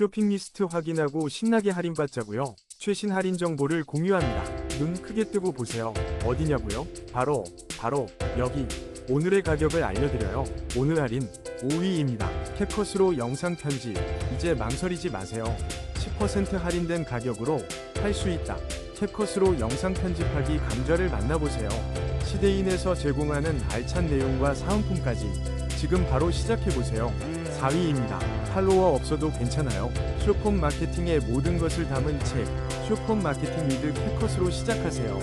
쇼핑 리스트 확인하고 신나게 할인받자고요. 최신 할인 정보를 공유합니다. 눈 크게 뜨고 보세요. 어디냐고요? 바로 바로 여기. 오늘의 가격을 알려드려요. 오늘 할인 5위입니다. 캡컷으로 영상 편집. 이제 망설이지 마세요. 10% 할인된 가격으로 할 수 있다. 캡컷으로 영상 편집하기 강좌를 만나보세요. 시대인에서 제공하는 알찬 내용과 사은품까지 지금 바로 시작해보세요. 4위입니다. 팔로워 없어도 괜찮아요. 쇼폼 마케팅의 모든 것을 담은 책, 쇼폼 마케팅 위드 캡컷으로 시작하세요.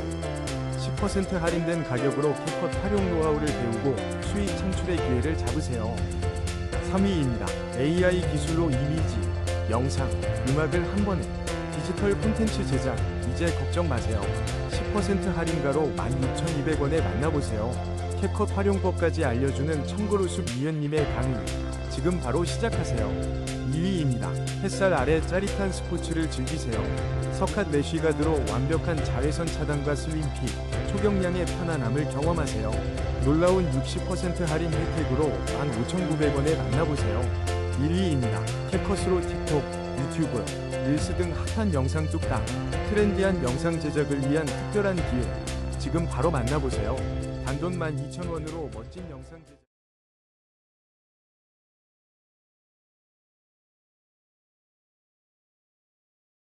10% 할인된 가격으로 캡컷 활용 노하우를 배우고 수익 창출의 기회를 잡으세요. 3위입니다. AI 기술로 이미지, 영상, 음악을 한 번에 디지털 콘텐츠 제작 이제 걱정 마세요. 10% 할인가로 16,200원에 만나보세요. 캡컷 활용법까지 알려주는 청고루숲 이현님의 강의 지금 바로 시작하세요. 2위입니다. 햇살 아래 짜릿한 스포츠를 즐기세요. 석핫 매쉬가드로 완벽한 자외선 차단과 슬림핏, 초경량의 편안함을 경험하세요. 놀라운 60% 할인 혜택으로 15,900원에 만나보세요. 1위입니다. 캡컷으로 틱톡, 유튜브, 릴스 등 핫한 영상 뚝딱, 트렌디한 영상 제작을 위한 특별한 기회. 지금 바로 만나보세요. 단돈 12,000원으로 멋진 영상 제작